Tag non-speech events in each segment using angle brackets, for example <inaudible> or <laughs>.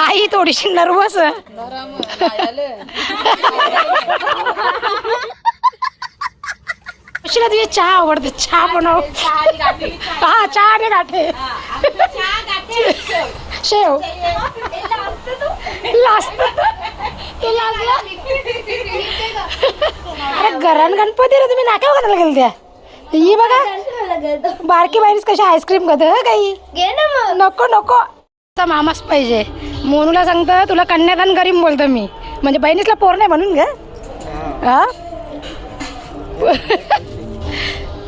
आई थोडीशी नर्वस कशी तुझी चहा आवडते. चहा बनव. हा चहा आणि गाठे. शेव. लास्ट. <laughs> अरे गरण गणपती रे तुम्ही नाका बघायला गेल त्या ही बघा. बारकी बाईनीस कशी आईस्क्रीम खात काही? घे ना मग. नको नको. आता मामाच पाहिजे. मोनूला सांगतं तुला कन्यादान करीन बोलतो मी. म्हणजे बहिणीसला पोर नाही म्हणून ग. हा.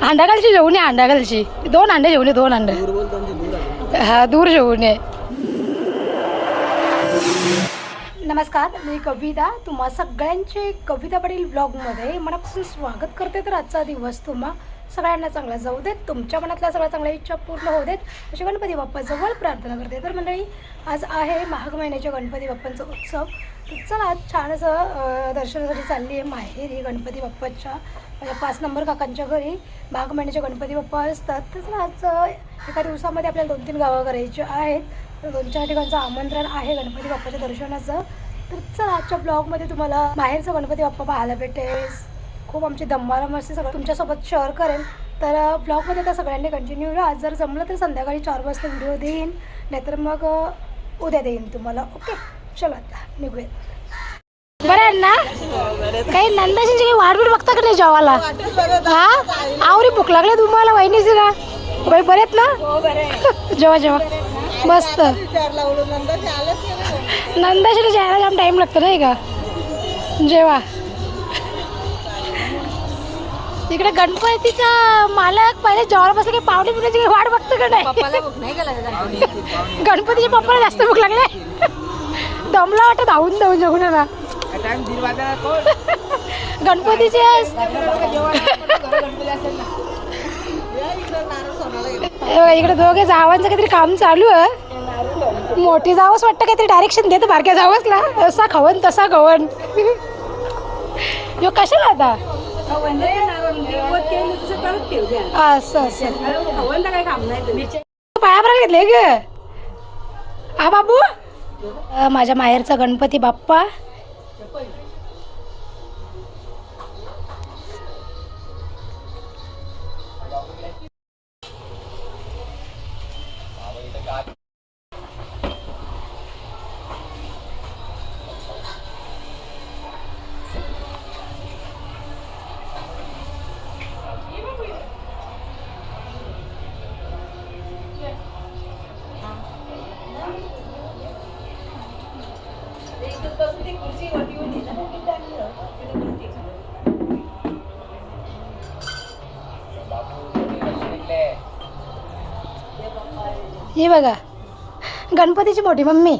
अंडाकालची <laughs> जेवून ये अंडाकालची दोन अंडे जेवून ये दोन अंडे हा दूर जेवून ये. नमस्कार मी कविता. तुम्हा सगळ्यांचे कविता ब्लॉगमध्ये मनापासून स्वागत करते तर आजचा दिवस तुम्हा सगळ्यांना चांगला जाऊ देत तुमच्या मनातल्या सगळ्या चांगल्या इच्छा पूर्ण होऊ देत. अशी गणपती बाप्पा जवळ प्रार्थना करते. तर मंडळी आज आहे माघ महिन्याच्या गणपती बाप्पांचा उत्सव. तर चला आज छान असं दर्शनासाठी चालली आहे माहेर ही गणपती बाप्पाच्या माझ्या पाच नंबर काकांच्या घरी. माघ महिन्याचे गणपती बाप्पा असतात. तर चला आज एका दिवसामध्ये आपल्याला दोन तीन गावं करायची आहेत. तर दोन चार ठिकाणचं आमंत्रण आहे गणपती बाप्पाच्या दर्शनाचं. तर चला आजच्या ब्लॉगमध्ये तुम्हाला बाहेरचं गणपती बाप्पा पाहायला भेटेल खूप आमची धम्माला मस्ती सगळं तुमच्यासोबत शेअर करेन. तर ब्लॉगमध्ये तर सगळ्यांनी कंटिन्यू राहा. जर जमलं तर संध्याकाळी चार वाजता व्हिडिओ देईन. नाहीतर मग उद्या देईन तुम्हाला. ओके चला आता निघूया बरं ना? काही नंदाजींची काही वाढबीड बघता का नाही जेवायला? हा? आवरी भूक लागली तुम्हाला वहिनीची का? बाई बरे आहेत ना? जेवा जेव्हा मस्त. नंदाशीला जायला जाम टाईम लागतो नाही का? जेवा. इकडे गणपतीचा मालक पहिले जेवायला बसले की पावणे पिण्याची काही वाट बघतो का नाही? गणपतीच्या पप्पाला जास्त भूक लागले. दमला वाटत धावून धावून जेवून ना. गणपतीचे हे इकडे दोघे जावांचं काहीतरी काम चालू आहे. मोठी जावंच वाटतं काहीतरी डायरेक्शन देत बारक्या जावंचला. असा खवन तसा खवन यो कशाला आता? असं असं. पाया भरायला घेतले ग. हा बाबू? माझ्या माहेरचा गणपती बाप्पा. हे बघा. गणपतीची मोठी मम्मी.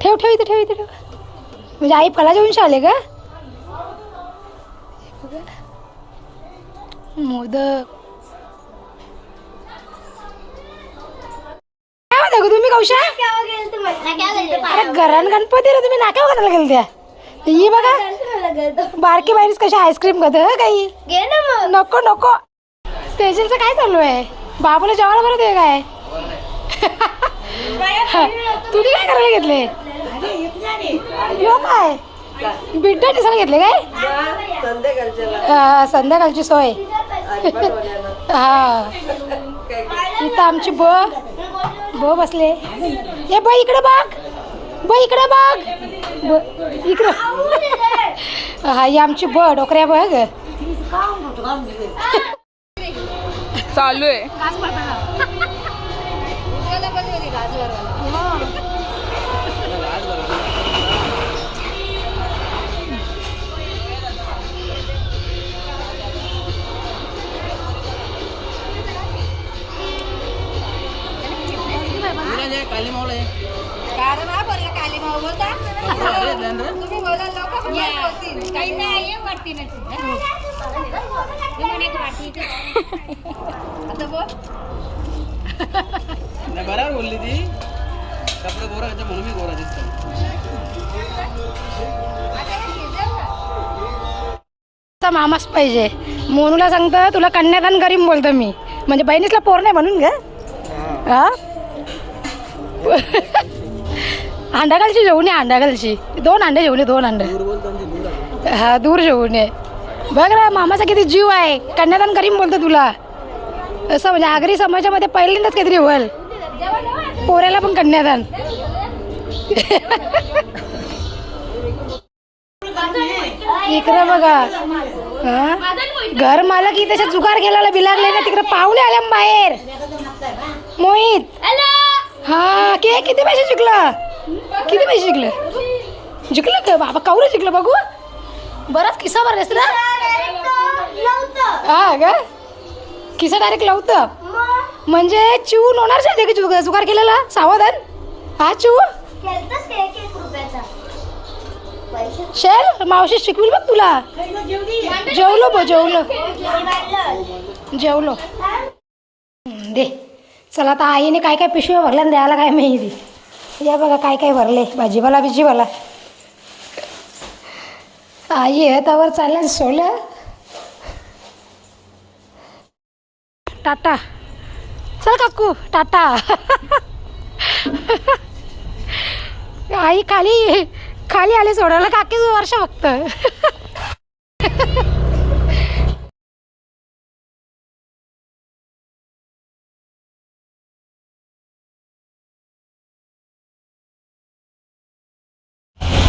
ठेव ठेव इथे ठेव इथे ठेव. म्हणजे आई फळा जेवून आले का. मोदक. काय म्हणता गं तुम्ही कौशा? अरे घरान गणपती रे तुम्ही नाका बघायला गेल त्या ही बघा. बारकी बाईनीस कशी आईस्क्रीम खात काही? घे ना मग. नको नको. स्टेशनचं काय चालू आहे? बाबूला जेवायला बरं ते काय? तुम्ही काय करायला घेतले? यो काय? बिड्डा दिसायला घेतले काय? हा, संध्याकाळची सोय. हा. इथं आमची ब ब बसले. ए ब इकडे बघ. ब इकडे बघ. ब इकडं. हा ही आमची ब डोकऱ्या बघ. चालू आहे. मामाच पाहिजे. मोनूला सांगतं तुला कन्यादान करीन बोलतो मी. म्हणजे बहिणीसला पोर नाही म्हणून ग. हा. अंडागालची जेवण आहे अंडागालची दोन अंडे जेवण दोन अंडे हा दूर जेवण आहे बघ ना मामाचा किती जीव आहे. कन्यादान करीन बोलतो तुला. असं म्हणजे आगरी समाजामध्ये पहिल्यांदाच काहीतरी होईल. पोऱ्याला पण कन्यादान. <laughs> इकडे बघा? घर मालक ही त्याच्या जुगार गेला बिलागले ना तिकडे पाहुणे आल्या ना बाहेर. मोहित. हा के किती पैसे जिंकलं? किती पैसे जिंकलं? जिंकलं का बाबा कावलं जिंकलं बघू? बराच किस्सा भरलेस ना हा का? किस्सा डायरेक्ट लावतं म्हणजे चिव होणार जुगार केलेला? सावधान. हा चिव शेल मावशी शिकवील बघ तुला. जेवलो बो जेवलो. जेवलो. दे. चला आता आईने काय काय पिशव्या भरल्या आणि द्यायला काय माहिती या बघा काय काय भरले भाजीपाला बिजीपाला आई आहे त्यावर चालल्या सोलं टाटा. चल काकू टाटा. आई खाली. खाली आले सोडायला काकीच वर्ष फक्त.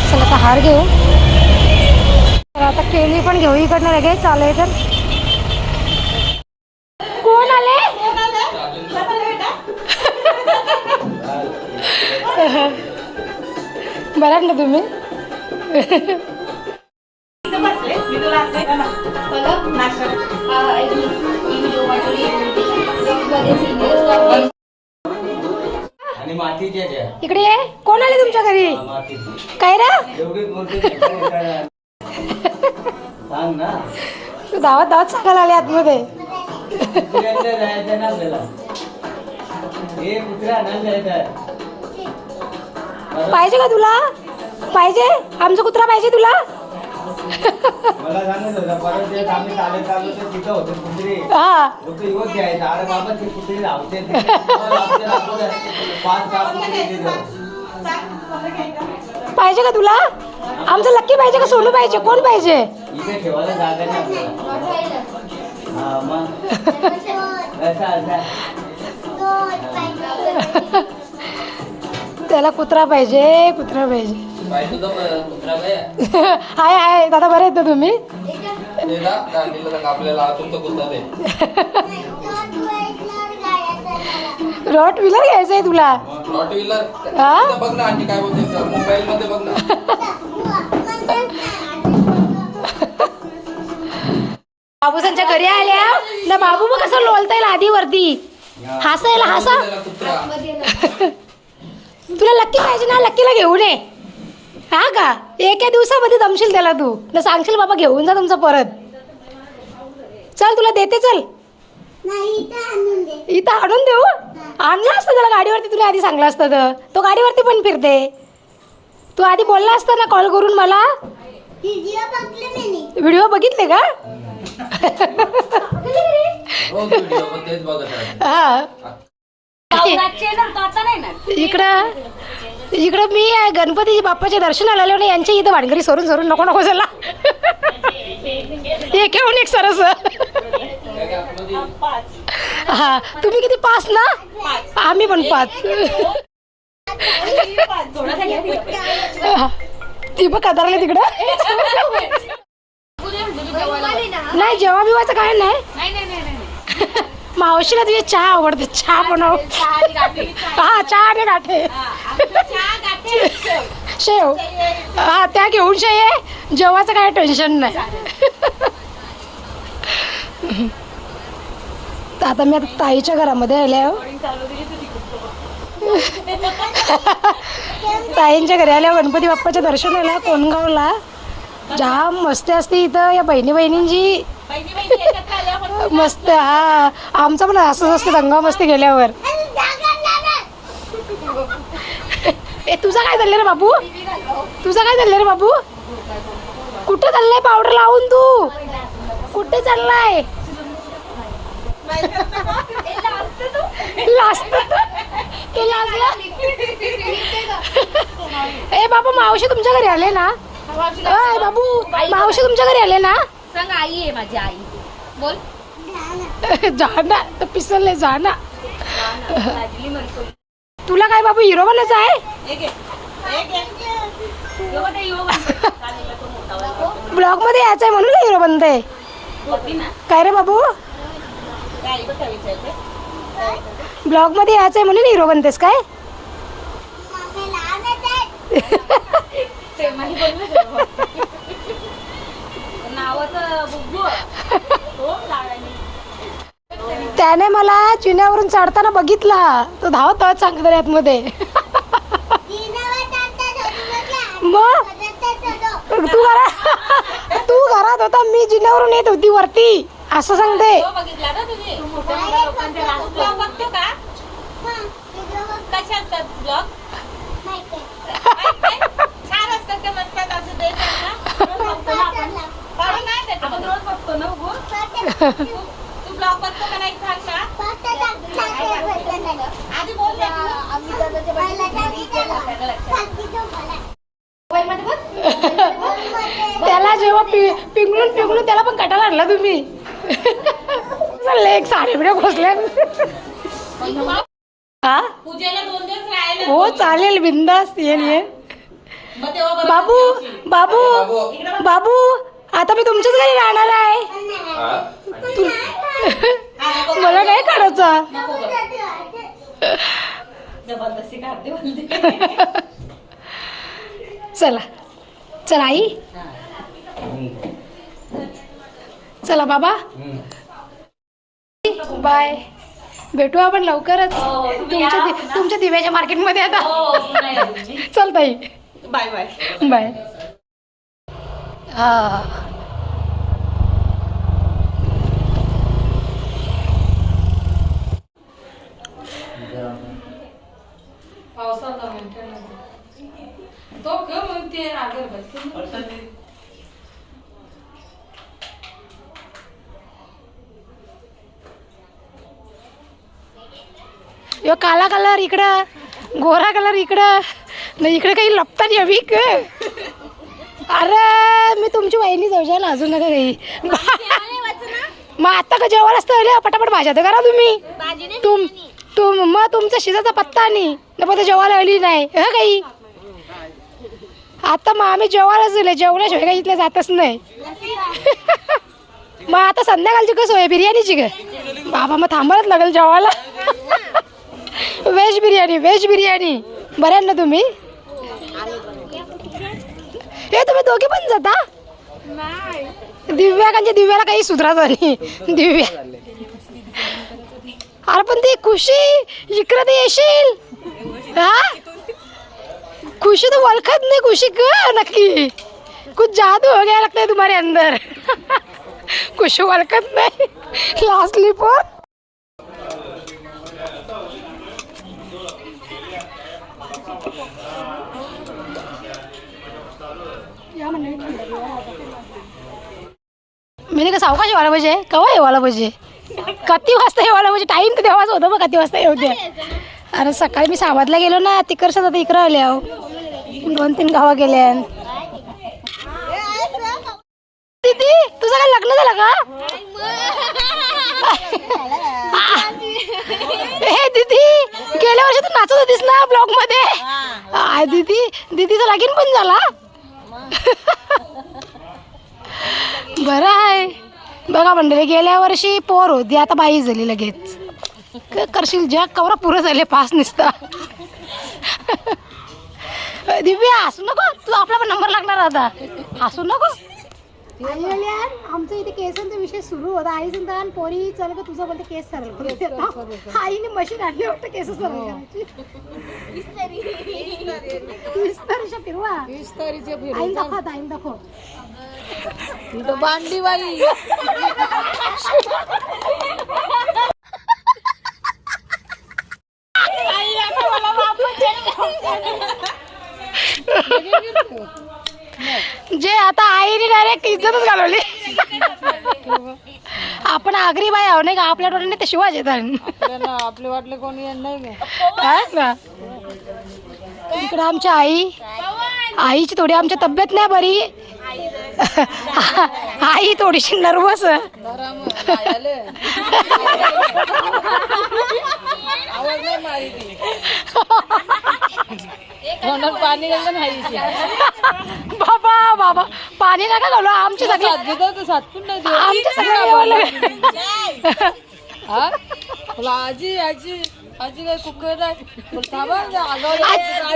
चला आता हार घेऊ. तर आता केळी पण घेऊ इकडनं लगेच चालू आहे तर. ना तुम्ही? इकडे ये. कोण आले तुमच्या घरी? काय रा? ते काय काय? सांग ना. तू धावत धावत सांगायला आले आतमध्ये. हे कुत्र्या आणायला जायचं पाहिजे का तुला? पाहिजे? आमचा कुत्रा पाहिजे तुला? हा. पाहिजे का तुला? आमचं लक्की पाहिजे का सोनू पाहिजे? कोण पाहिजे? <laughs> <laughs> त्याला कुत्रा पाहिजे कुत्रा पाहिजे. पाहिजे तो कुत्रा काय <laughs> हाय हाय दादा बरे आहेत ना तुम्ही? रॉट व्हीलर घ्यायचं आहे तुला. हा? बघ ना आंटी काय बोलते मोबाईल मध्ये बघ ना. <laughs> बाबूसांच्या घरी आल्या. ना बाबू मग कसं लोलता येईल आधी वरती हसायला हसा <laughs> तुला लक्की पाहिजे ना लक्कीला घेऊन ये. हा का? एका दिवसामध्ये जमशील त्याला तू. ना सांगशील बाबा घेऊन जा तुमचं परत. चल तुला देते चल. इथं आणून देऊ? आणलं असतं त्याला गाडीवरती तुला आधी सांगलं असतं तर. तो गाडीवरती पण फिरते. तू आधी बोलला असता ना कॉल करून मला? व्हिडिओ बघितले का? आहे हा. इकडं इकडं मी आहे गणपती बाप्पाचे दर्शन आलेलो नाही यांच्या इथं भानगरी सोडून सोडून नको नको झाला एक येऊन एक सरस. हा तुम्ही किती पाच ना? आम्ही पण पाच. ती बघ कदारले तिकडं. नाही जेव्हा बिवायचं काय नाही. मावशीला तुझी चहा आवडते चहा बनव. हा चहा आणि गाठे. शेव. हा त्या घेऊन शे ये. जेवायचं काय टेन्शन नाही. आता मी आता ताईच्या घरामध्ये आले ताईंच्या घरी आल्या गणपती बाप्पाच्या दर्शनाला कोणगावला जाम मस्ती असते इथं या बहिणी बहिणींची मस्त हा. आमचं पण असंच असतं दंगा मस्ती गेल्यावर ए तुझा काय चाललंय रे बाबू? तुझा काय चाललंय रे बाबू? कुठं चाललंय पावडर लावून तू? कुठे चाललाय? ए बाबू मावशी तुमच्या घरी आले ना? बाबू मावशी तुमच्या घरी आले ना? सांग आई आहे माझी आई. बोल. <laughs> जा ना तर पिसलले जा ना तुला काय बाबू हिरो बनायचं आहे? ब्लॉगमध्ये यायचंय म्हणून हिरो बनते काय रे बाबू? ब्लॉगमध्ये यायचंय म्हणून हिरो बनतेस काय? <laughs> त्याने मला चिन्यावरून चढताना बघितला. तो धावत धावत सांगत आतमध्ये. मग? तू घरात तू घरात होता मी जिन्यावरून येत होती वरती. असं सांगते. असतात <laughs> आपण. काढून नाही देत आपण रोज बघतो ना बघू तू- तू ब्लॉग बघतो का नाही सांग ना आधी बोल ना. तू. त्याला जेव्हा पि पिंगळून पिंगळून त्याला पण कटाला आणला तुम्ही. लेक साडे बिड्या खोसल्या हा? पूजेला दोन दिवस राहिले हो चालेल बिंदास येईल ये. मग तेव्हा बरोबर बाबू जेवशील. बाबू बाबू. बाबू. आता मी तुमच्याच घरी राहणार आहे. हा? मला नाही करायचं. चला. चला आई. चला बाबा. हम्म. बाय. भेटू आपण लवकरच. हो, हो, तुमच्या दि- तुमच्या दिव्याच्या मार्केटमध्ये आता. हो. चल ताई. Bye bye. बाय. हा. पावसाचा म्हणते तो ग यो काला कलर इकडं गोरा कलर इकडं. न इकडे काही लपतात यावी वीक. अरे मी तुमची वहिनी जाऊ ना अजून नका काही मग आता का जेवायला असतं? पटापट भाज्या तर करा तुम्ही. तुम तुम मग तुमचा शिजाचा पत्ता नाही न पण जेवायला आली नाही. ह काही आता मग आम्ही जेवायलाच दिले जेवल्याशिवाय काही इथल्या जातच नाही. मग आता संध्याकाळची कसं आहे बिर्याणीची का? बाबा मग थांबायलाच लागेल जेवायला. Veg biryani veg biryani. बऱ्या ना तुम्ही? हे तुम्ही दोघे पण जाता? दिव्या म्हणजे दिव्याला काही सुधरा नाही दिव्या. अरे पण ती खुशी इकडे ते येशील. हा? खुशी तर ओळखत नाही खुशी क नक्की. कुछ जादू हो गया लगता है तुम्हारे अंदर. <laughs> खुशी ओळखत नाही. लास्टली पण मी का सावकाश व्हायला पाहिजे? केव्हा येवायला पाहिजे? किती वाजता येवायला पाहिजे? टाईम तर तेव्हाच होतं मग किती वाजता येऊ द्या अरे सकाळी मी सावधला गेलो ना तिकडच्या आता इकडं आले अहो दोन तीन गावा गेल्या दीदी तुझं काय लग्न झालं का? हे दीदी गेल्या वर्षी तू नाचत होतीस ना ब्लॉगमध्ये? आय दीदी दीदीचा लगीन पण झाला? <laughs> बरं आहे. बघा मंडळी गेल्या वर्षी पोर होती आता बाई झाली लगेच. करशील जग कवरा पुरं झाले पास निसता. <laughs> दिव्या हसू नको तू आपला पण नंबर लागणार आता. हसू नको. आमचं इथे केसांचा विषय सुरू होता. आई सांगता आणि पोरी चल का तुझं बोलते केस सरळ आईने मशीन आणली वाटतं केस सरळ करायची. इस्तारीच्या फिरवा. आईन दाखव आता, आईन दाखव. जे आता आई आईने डायरेक्ट इज्जतच घालवली. आपण आगरी बाई आहो नाही का? आपल्या डोळ्याने ते शिवाज येतात आपले वाटले कोणी नाही मी ना? इकडं आमच्या आई. आईची थोडी आमची तब्येत नाही बरी. आई थोडीशी नर्वस तोंडात पाणी नाही बाबा बाबा. पाणी नका घालू आमची सगळी सातपून हा? बोला, आजी आजी आजी काय कुकर थांबा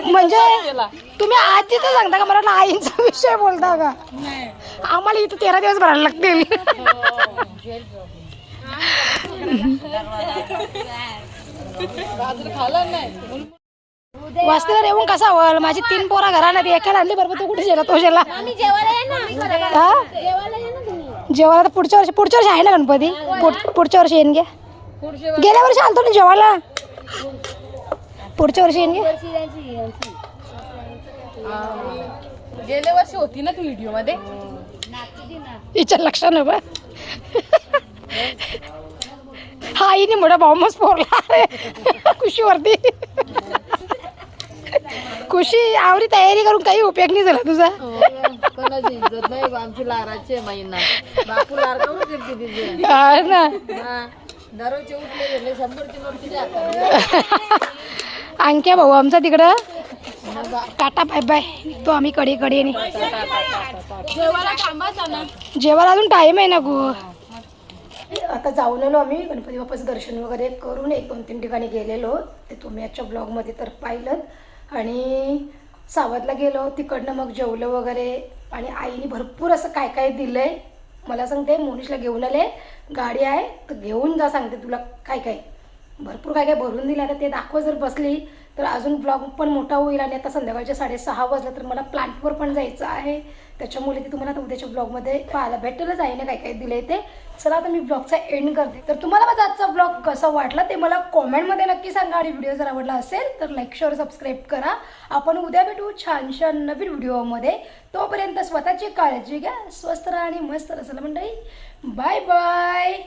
म्हणजे. तुम्ही आजीचं सांगता का? मला आईंचा विषय बोलता का? आम्हाला इथं तेरा दिवस भरायला लागतील. <laughs> गाजर खाल्लं नाही. वाचतेला येऊन कसा होईल माझी तीन पोरा घराला ती एकाला आणली बरोबर तू कुठे गेला तो गेला हा? जेवायला तर पुढच्या वर्षी पुढच्या वर्षी आहे ना गणपती? पुढ- पुढच्या वर्षी येईन घ्या गेल्या वर्षी आलतो ना जेवायला? पुढच्या वर्षी येईन घ्या गेल्या वर्षी होती ना तू व्हिडिओमध्ये? हिच्या लक्षात बा हा आईने मोठा बॉम्बच रे खुशीवरती. खुशी आवडी तयारी करून काही उपयोग नाही झाला तुझा. कोणाची इज्जत नाही आमची लाराची आहे महिना बापू लार काढून फिरते तिथे हा ना. हा. दररोजचे उठले गेले शंभरची नोट तिच्या हातात अंक्या भाऊ आमचा तिकडं. Tata bye bye. तो आम्ही कडे कडे जेवायला अजून टाइम आहे ना गो. आता जाऊन आलो आम्ही. गणपती बाप्पाचं दर्शन वगैरे करून एक दोन तीन ठिकाणी गेलेलो. ते तुम्ही आजच्या ब्लॉगमध्ये तर पाहिलं आणि सावधला गेलो तिकडनं मग जेवलं वगैरे. आणि आईने भरपूर असं काय काय दिलं आहे मला सांगते मोनिशला घेऊन आले. गाडी आहे तर घेऊन जा सांगते तुला काय काय. भरपूर काय काय भरून दिलं आता ते दाखव जर बसली. तर अजून ब्लॉग पण मोठा होईल आणि आता संध्याकाळचे साडेसहा वाजलं तर मला प्लांटवर पण जायचं आहे. त्याच्यामुळे ते तुम्हाला उद्याच्या ब्लॉगमध्ये पाहायला भेटेलच आहे. ना काय काय दिलंय ते. चला आता मी ब्लॉगचा एंड करते. तर तुम्हाला माझा आजचा ब्लॉग कसा वाटला ते मला कॉमेंटमध्ये नक्की सांगा. आणि व्हिडिओ जर आवडला असेल तर लाईक शेअर सबस्क्राईब करा. आपण उद्या भेटू छानशा नवीन व्हिडिओमध्ये तोपर्यंत स्वतःची काळजी घ्या. स्वस्त राहा आणि मस्त राहा. चला मंडळी बाय बाय